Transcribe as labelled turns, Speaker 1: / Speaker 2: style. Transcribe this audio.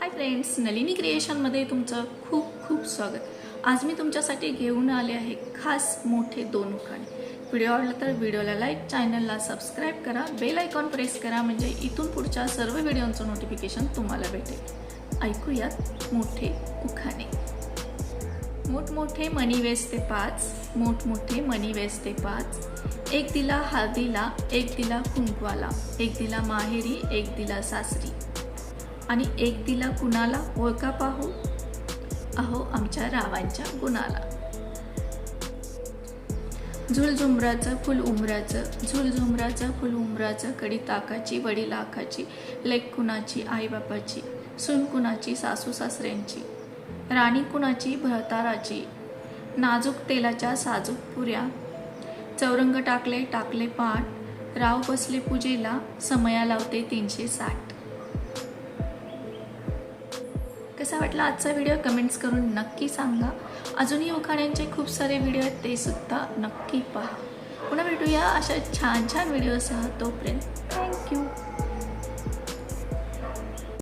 Speaker 1: Hi friends Nalini क्रिएशनमध्ये तुमचं खूप खूप स्वागत. आज मी तुमच्यासाठी घेऊन आले आहे खास मोठे दोन उखाणे. व्हिडिओ आवडला तर व्हिडिओला लाईक चॅनलला सबस्क्राईब करा बेल आयकॉन प्रेस करा म्हणजे इथून पुढच्या सर्व व्हिडिओचं नोटिफिकेशन तुम्हाला भेटेल. ऐकूयात मोठे मोठमोठे मणी वेचते पाच मोठमोठे मणी वेचते पाच. एक दिला हळदीला एक दिला कुंकवाला एक दिला माहेरी एक दिला सासरी. आणि एक दिला कुणाला? ओळखा पाहू? अहो आमच्या रावांच्या गुणाला. झुलझुमराचं फुल उमराचं झुलझुमराचं फुल उमराचं कडी ताकाची वडील लाखाची लेक कुणाची आईबापाची सून कुणाची सासू सासऱ्यांची. राणी कुणाची? भरताराची. नाजूक तेलाच्या साजूक पुऱ्या. चौरंग टाकले टाकले पाठ. राव बसले पूजेला समया लावते तीनशे साठ. कसा वाटला आजचा व्हिडिओ? कमेंट्स करून नक्की सांगा. अजूनही उखाण्यांचे खूप सारे व्हिडिओ आहेत ते सुद्धा नक्की पहा. पुन्हा भेटूया अशा छान छान व्हिडिओसह तोपर्यंत.